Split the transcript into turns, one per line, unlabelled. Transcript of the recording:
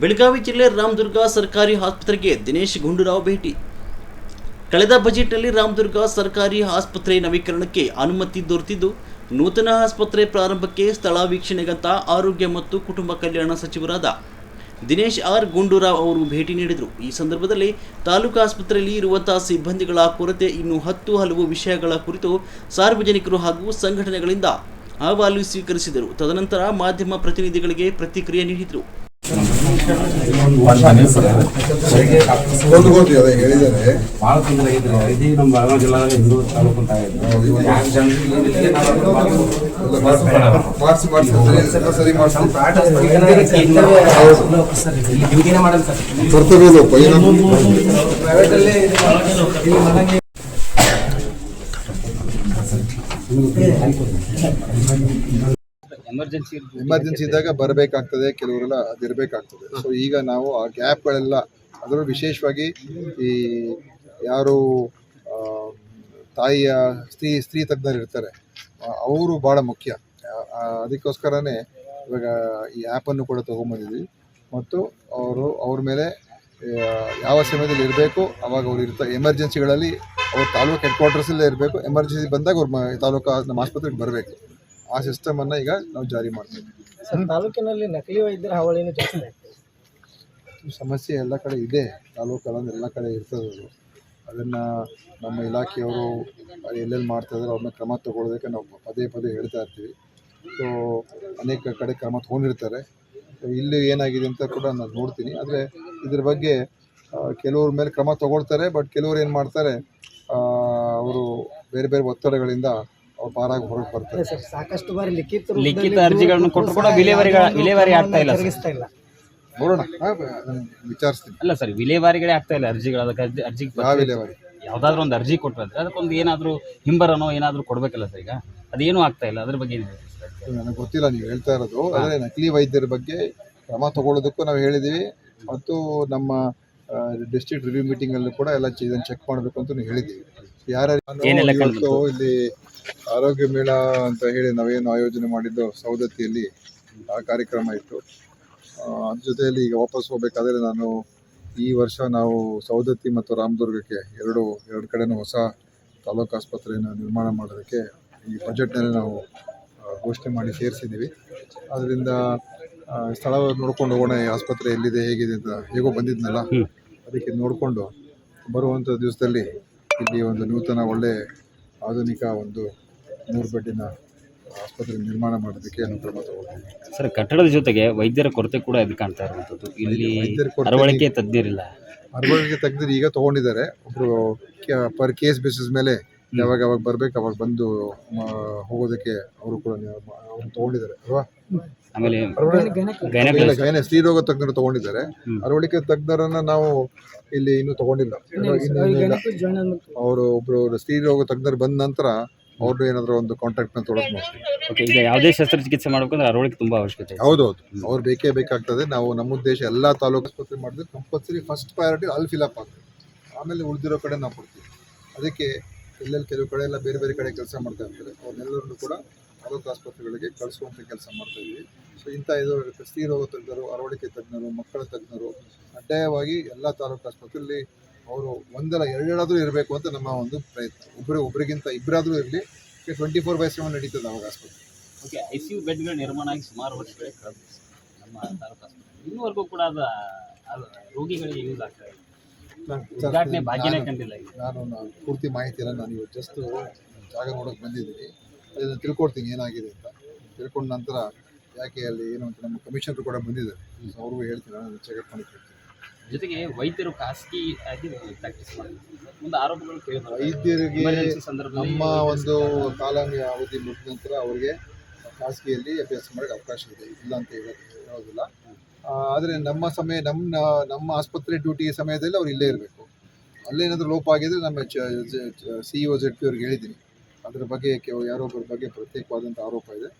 ಬೆಳಗಾವಿ ಜಿಲ್ಲೆ ರಾಮದುರ್ಗ ಸರ್ಕಾರಿ ಆಸ್ಪತ್ರೆಗೆ ದಿನೇಶ್ ಗುಂಡೂರಾವ್ ಭೇಟಿ. ಕಳೆದ ಬಜೆಟ್ನಲ್ಲಿ ರಾಮದುರ್ಗ ಸರ್ಕಾರಿ ಆಸ್ಪತ್ರೆ ನವೀಕರಣಕ್ಕೆ ಅನುಮತಿ ದೊರೆತಿದ್ದು, ನೂತನ ಆಸ್ಪತ್ರೆ ಪ್ರಾರಂಭಕ್ಕೆ ಸ್ಥಳ ವೀಕ್ಷಣೆಗಂತ ಆರೋಗ್ಯ ಮತ್ತು ಕುಟುಂಬ ಕಲ್ಯಾಣ ಸಚಿವರಾದ ದಿನೇಶ್ ಆರ್ ಗುಂಡೂರಾವ್ ಅವರು ಭೇಟಿ ನೀಡಿದರು. ಈ ಸಂದರ್ಭದಲ್ಲಿ ತಾಲೂಕು ಆಸ್ಪತ್ರೆಯಲ್ಲಿ ಇರುವಂತಹ ಸಿಬ್ಬಂದಿಗಳ ಕೊರತೆ ಇನ್ನು ಹತ್ತು ಹಲವು ವಿಷಯಗಳ ಕುರಿತು ಸಾರ್ವಜನಿಕರು ಹಾಗೂ ಸಂಘಟನೆಗಳಿಂದ ಅಹವಾಲು ಸ್ವೀಕರಿಸಿದರು. ತದನಂತರ ಮಾಧ್ಯಮ ಪ್ರತಿನಿಧಿಗಳಿಗೆ ಪ್ರತಿಕ್ರಿಯೆ ನೀಡಿದರು.
ಒಂದು ಅದೇ ಹೇಳಿದ್ದಾರೆ
ಭಾಳ ತೊಂದರೆ ಐತ್ರಿ ಐದಿ ನಮ್ಮ ಜಿಲ್ಲಾದಾಗ ಹಿಂದೂ ತಾಲೂಕು ಅಂತ ಎಮರ್ಜೆನ್ಸಿ
ಎಮರ್ಜೆನ್ಸಿ ಇದ್ದಾಗ ಬರಬೇಕಾಗ್ತದೆ ಕೆಲವರೆಲ್ಲ ಅದಿರಬೇಕಾಗ್ತದೆ. ಸೊ ಈಗ ನಾವು ಆ ಗ್ಯಾಪ್ಗಳೆಲ್ಲ ಅದರಲ್ಲೂ ವಿಶೇಷವಾಗಿ ಈ ಯಾರು ತಾಯಿಯ ಸ್ತ್ರೀ ಸ್ತ್ರೀ ತಜ್ಞರು ಇರ್ತಾರೆ ಅವರು ಭಾಳ ಮುಖ್ಯ. ಅದಕ್ಕೋಸ್ಕರನೇ ಇವಾಗ ಈ ಆ್ಯಪನ್ನು ಕೂಡ ತೊಗೊಂಬಂದಿದ್ವಿ. ಮತ್ತು ಅವರು ಅವ್ರ ಮೇಲೆ ಯಾವ ಸಮಯದಲ್ಲಿ ಇರಬೇಕು ಅವಾಗ ಅವ್ರು ಇರ್ತಾರೆ ಎಮರ್ಜೆನ್ಸಿಗಳಲ್ಲಿ ಅವ್ರ ತಾಲೂಕು ಹೆಡ್ ಕ್ವಾರ್ಟರ್ಸಲ್ಲೇ ಇರಬೇಕು. ಎಮರ್ಜೆನ್ಸಿ ಬಂದಾಗ ಅವ್ರ ತಾಲೂಕು ನಮ್ಮ ಆಸ್ಪತ್ರೆಗೆ ಬರಬೇಕು. ಆ ಸಿಸ್ಟಮನ್ನು ಈಗ ನಾವು ಜಾರಿ ಮಾಡ್ತೀವಿ.
ಸರ್ ತಾಲೂಕಿನಲ್ಲಿ ನಕಲಿ ವೈದ್ಯರ ಹಾವಳಿನೂ ಜಾಸ್ತಿ ಆಗ್ತದೆ.
ಸಮಸ್ಯೆ ಎಲ್ಲ ಕಡೆ ಇದೆ. ತಾಲೂಕಲ್ಲಿ ಎಲ್ಲ ಕಡೆ ಇರ್ತದೆ ಅದು. ಅದನ್ನು ನಮ್ಮ ಇಲಾಖೆಯವರು ಎಲ್ಲೆಲ್ಲಿ ಮಾಡ್ತಾ ಇದ್ದಾರೆ ಅವ್ರನ್ನ ಕ್ರಮ ತಗೊಳ್ಳೋದಕ್ಕೆ ನಾವು ಪದೇ ಪದೇ ಹೇಳ್ತಾ ಇರ್ತೀವಿ. ಸೊ ಅನೇಕ ಕಡೆ ಕ್ರಮ ತೊಗೊಂಡಿರ್ತಾರೆ. ಸೊ ಇಲ್ಲಿ ಏನಾಗಿದೆ ಅಂತ ಕೂಡ ನಾನು ನೋಡ್ತೀನಿ. ಆದರೆ ಇದ್ರ ಬಗ್ಗೆ ಕೆಲವ್ರ ಮೇಲೆ ಕ್ರಮ ತಗೊಳ್ತಾರೆ ಬಟ್ ಕೆಲವ್ರು ಏನು ಮಾಡ್ತಾರೆ ಅವರು ಬೇರೆ ಬೇರೆ ಒತ್ತಡಗಳಿಂದ ಅವ್ರು ಪಾರಾಗಿ ಹೊರಗೆ ಬರ್ತಾರೆ.
ಸರ್ ಸಾಕಷ್ಟು ಬಾರಿ ಲಿಖಿತ ರೂಪದಲ್ಲಿ
ಲಿಖಿತ ಅರ್ಜಿಗಳನ್ನು ಕೊಟ್ಟರು ಕೂಡ ವಿಲೇವಾರಿಗಳ ವಿಲೇವಾರಿ ಆಗ್ತಾ ಇಲ್ಲ ಸರ್.
ತಿರುಗಿಸ್ತಾ ಇಲ್ಲ.
ನೋಡೋಣ. ಆ, ನಾನು ವಿಚಾರಿಸ್ತೀನಿ.
ಅಲ್ಲ ಸರ್ ವಿಲೇವಾರಿಗಳೇ ಆಗ್ತಾ ಇಲ್ಲ ಅರ್ಜಿಗಳು ಅದಕ್ಕೆ ಅರ್ಜಿ ಅರ್ಜಿ
ಯಾವ ವಿಲೇವಾರಿ?
ಯಾವ್ದಾದ್ರು ಒಂದು ಅರ್ಜಿ ಕೊಟ್ಟರೆ ಅದಕ್ಕೊಂದು ಏನಾದರೂ ಹಿಂಬರನೋ ಏನಾದರೂ ಕೊಡಬೇಕಲ್ಲ ಸರ್ ಈಗ? ಅದೇನೂ ಆಗ್ತಾ ಇಲ್ಲ ಅದ್ರ ಬಗ್ಗೆ ಏನು ಹೇಳ್ತೀರಿ ಸರ್
ನನಗೆ ಗೊತ್ತಿಲ್ಲ ನೀವು ಹೇಳ್ತಾ ಇರೋದು. ಆದರೆ ನಕಲಿ ವೈದ್ಯರ ಬಗ್ಗೆ ಕ್ರಮ ತಗೊಳ್ಳೋದಕ್ಕೂ ನಾವು ಹೇಳಿದ್ದೀವಿ ಮತ್ತು ನಮ್ಮ ಡಿಸ್ಟ್ರಿಕ್ಟ್ ರಿವ್ಯೂ ಮೀಟಿಂಗಲ್ಲೂ ಕೂಡ ಎಲ್ಲ ಇದನ್ನು ಚೆಕ್ ಮಾಡಬೇಕು ಅಂತ ಹೇಳಿದ್ದೀವಿ. ಯಾರ್ಯಾರು ಇಲ್ಲಿ ಆರೋಗ್ಯ ಮೇಳ ಅಂತ ಹೇಳಿ ನಾವೇನು ಆಯೋಜನೆ ಮಾಡಿದ್ದು ಸವದತ್ತಿಯಲ್ಲಿ ಆ ಕಾರ್ಯಕ್ರಮ ಇತ್ತು. ಅದ್ರ ಜೊತೆಯಲ್ಲಿ ಈಗ ವಾಪಸ್ ಹೋಗ್ಬೇಕಾದ್ರೆ ನಾನು ಈ ವರ್ಷ ನಾವು ಸವದತ್ತಿ ಮತ್ತು ರಾಮದುರ್ಗಕ್ಕೆ ಎರಡು ಎರಡು ಕಡೆನೂ ಹೊಸ ತಾಲೂಕು ಆಸ್ಪತ್ರೆಯನ್ನು ನಿರ್ಮಾಣ ಮಾಡೋದಕ್ಕೆ ಈ ಬಜೆಟ್ನಲ್ಲಿ ನಾವು ಘೋಷಣೆ ಮಾಡಿ ಸೇರಿಸಿದ್ದೀವಿ. ಅದರಿಂದ ಸ್ಥಳ ನೋಡ್ಕೊಂಡು ಹೋಗೋಣ ಈ ಆಸ್ಪತ್ರೆ ಎಲ್ಲಿದೆ ಹೇಗಿದೆ ಅಂತ ಹೇಗೋ ಬಂದಿದ್ನಲ್ಲ ಅದಕ್ಕೆ ನೋಡಿಕೊಂಡು ಬರುವಂಥ ದಿವಸದಲ್ಲಿ ಇಲ್ಲಿ ಒಂದು ನೂತನ ಒಳ್ಳೆ ಆಧುನಿಕ ಒಂದು ನೂರು ಬೆಡ್ಡಿನ ಆಸ್ಪತ್ರೆ ನಿರ್ಮಾಣ ಮಾಡೋದಕ್ಕೆ ಅನುಕ್ರಮ ಕ್ರಮ ತಗೊಳ್ತೀವಿ
ಸರ್ ಕಟ್ಟಡದ ಜೊತೆಗೆ ವೈದ್ಯರ ಕೊರತೆ ಕೂಡ ಇದು ಕಾಣ್ತಾ ಇರುವಂಥದ್ದು. ಇಲ್ಲಿ
ವೈದ್ಯರ ಕೊರತೆ
ಅರವಳಿಕೆ ತಜ್ಞರಿಲ್ಲ
ಅರವಳಿಕೆ ತೆಗೆದ್ರೆ ಈಗ ತೊಗೊಂಡಿದ್ದಾರೆ. ಒಬ್ಬರು ಪರ್ ಕೇಸ್ ಬೇಸಿಸ್ ಮೇಲೆ ಯಾವಾಗ ಯಾವಾಗ ಬರ್ಬೇಕು ಅವಾಗ ಬಂದು ಮ- ಹೋಗೋದಕ್ಕೆ ಅವರು ಕೂಡ ಅವ್ರು ತಗೊಂಡಿದ್ದಾರೆ ಅಲ್ವಾ?
ಆಮೇಲೆ
ಗೈನ ಸ್ತ್ರೀರೋಗ ತಜ್ಞರು ತಗೊಂಡಿದ್ದಾರೆ. ಅರವಳಿಕೆ ತಜ್ಞರನ್ನ ನಾವು ಇಲ್ಲಿ ಇನ್ನೂ ತಗೊಂಡಿಲ್ಲ. ಅವರು ಒಬ್ರು ಸ್ತ್ರೀರೋಗ ತಜ್ಞರು ಬಂದ ನಂತರ ಅವ್ರದ್ದು ಏನಾದರೂ ಒಂದು ಕಾಂಟ್ಯಾಕ್ಟ್ನ ತೊಡಕ್ ಮಾಡ್ತೀವಿ.
ಓಕೆ ಈಗ ಯಾವುದೇ ಶಸ್ತ್ರಚಿಕಿತ್ಸೆ ಮಾಡ್ಬೇಕಂದ್ರೆ ಅರವಳಿಕೆ ತುಂಬಾ ಅವಶ್ಯಕತೆ ಇದೆ.
ಹೌದೌದು. ಅವ್ರು ಬೇಕೇ ಬೇಕಾಗ್ತದೆ. ನಾವು ನಮ್ಮ ಉದ್ದೇಶ ಎಲ್ಲ ತಾಲೂಕು ಆಸ್ಪತ್ರೆ ಮಾಡಿದ್ರೆ ಕಂಪಲ್ಸರಿ ಫಸ್ಟ್ ಪ್ರಯಾರಿಟಿ ಅಲ್ಲಿ ಅಪ್ ಆಗ್ತದೆ. ಆಮೇಲೆ ಉಳಿದಿರೋ ಕಡೆ ನಾವು ಕೊಡ್ತೀವಿ. ಅದಕ್ಕೆ ಎಲ್ಲೆಲ್ಲಿ ಕೆಲವು ಕಡೆ ಎಲ್ಲ ಬೇರೆ ಬೇರೆ ಕಡೆ ಕೆಲಸ ಮಾಡ್ತಾ ಇರ್ತಾರೆ. ಅವ್ರನ್ನೆಲ್ಲರನ್ನು ಕೂಡ ತಾಲೂಕು ಆಸ್ಪತ್ರೆಗಳಿಗೆ ಕಳಿಸುವಂಥ ಕೆಲಸ ಮಾಡ್ತಾ ಇದ್ದೀವಿ ಸೊ ಇಂಥ ಇದು ಸ್ತ್ರೀರೋಗ ತಜ್ಞರು, ಅರವಳಿಕೆ ತಜ್ಞರು, ಮಕ್ಕಳ ತಜ್ಞರು, ಕಡ್ಡಾಯವಾಗಿ ಎಲ್ಲ ತಾಲೂಕು ಆಸ್ಪತ್ರೆಯಲ್ಲಿ ಅವರು ಒಂದಲ್ಲ ಎರಡೆರಡಾದರೂ ಇರಬೇಕು ಅಂತ ನಮ್ಮ ಒಂದು ಪ್ರಯತ್ನ. ಒಬ್ಬರು ಒಬ್ಬರಿಗಿಂತ ಇಬ್ಬರಾದರೂ ಇರಲಿ ಟ್ವೆಂಟಿ ಫೋರ್ ಬೈ ಸೆವೆನ್ ನಡೀತದೆ ಅವಾಗ ಆಸ್ಪತ್ರೆ.
ಓಕೆ ಐ ಸಿ ಯು ಬೆಡ್ಗಳ ನಿರ್ಮಾಣ ಆಗಿ ಸುಮಾರು ವರ್ಷಗಳೇ ಕಳೆದು ನಮ್ಮ ತಾಲೂಕು ಆಸ್ಪತ್ರೆ ಇನ್ನೂವರೆಗೂ ಕೂಡ ಅದು ರೋಗಿಗಳಿಗೆ ಯೂಸ್ ಆಗ್ತಾ ಇದೆ ಉದ್ಘಾಟನೆ ಭಾಗ್ಯನೇ ಕಂಡಿಲ್ಲ ಈಗ.
ನಾನು ನಾನು ಪೂರ್ತಿ ಮಾಹಿತಿ ನಾನು ಇವತ್ತು ಜಸ್ಟ್ ಜಾಗ ನೋಡೋಕೆ ಬಂದಿದ್ದೀನಿ. ಅದನ್ನು ತಿಳ್ಕೊಡ್ತೀನಿ ಏನಾಗಿದೆ ಅಂತ. ತಿಳ್ಕೊಂಡ ನಂತರ ಯಾಕೆ ಅಲ್ಲಿ ಏನು ಅಂತ ನಮ್ಮ ಕಮಿಷನರ್ ಕೂಡ ಬಂದಿದ್ದಾರೆ. ಅವ್ರಿಗೂ ಹೇಳ್ತೀನಿ ನಾನು ಚೆಕಪ್ ಮಾಡಿ ಕೇಳ್ತೀನಿ.
ಜೊತೆಗೆ ವೈದ್ಯರು ಖಾಸಗಿ ಆಗಿ ಪ್ರಾಕ್ಟೀಸ್ ಮಾಡ್ತಾರೆ ಮುಂದೆ ಆರೋಪಗಳು ಕೇಳಿದ್ರು
ವೈದ್ಯರಿಗೆ
ಸಂದರ್ಭದಲ್ಲಿ
ನಮ್ಮ ಒಂದು ಕಾಲಾವಧಿ ಅವಧಿ ಮುಗಿದ ನಂತರ ಅವರಿಗೆ ಖಾಸಗಿಯಲ್ಲಿ ಅಭ್ಯಾಸ ಮಾಡೋಕ್ಕೆ ಅವಕಾಶ ಇದೆ. ಇಲ್ಲ ಅಂತ ಹೇಳೋದು ಹೇಳೋದಿಲ್ಲ. ಆದರೆ ನಮ್ಮ ಸಮಯ, ನಮ್ಮ ನಮ್ಮ ಆಸ್ಪತ್ರೆ ಡ್ಯೂಟಿ ಸಮಯದಲ್ಲಿ ಅವ್ರು ಇಲ್ಲೇ ಇರಬೇಕು. ಅಲ್ಲೇನಾದರೂ ಲೋಪ ಆಗಿದ್ರೆ ನಮ್ಮ ಸಿ ಒ ಜೆಡ್ ಪಿ ಅವ್ರಿಗೆ ಹೇಳಿದ್ದೀನಿ. ಅದರ ಬಗ್ಗೆ ಯಾರೊಬ್ಬರ ಬಗ್ಗೆ ಪ್ರತ್ಯೇಕವಾದಂಥ ಆರೋಪ ಇದೆ.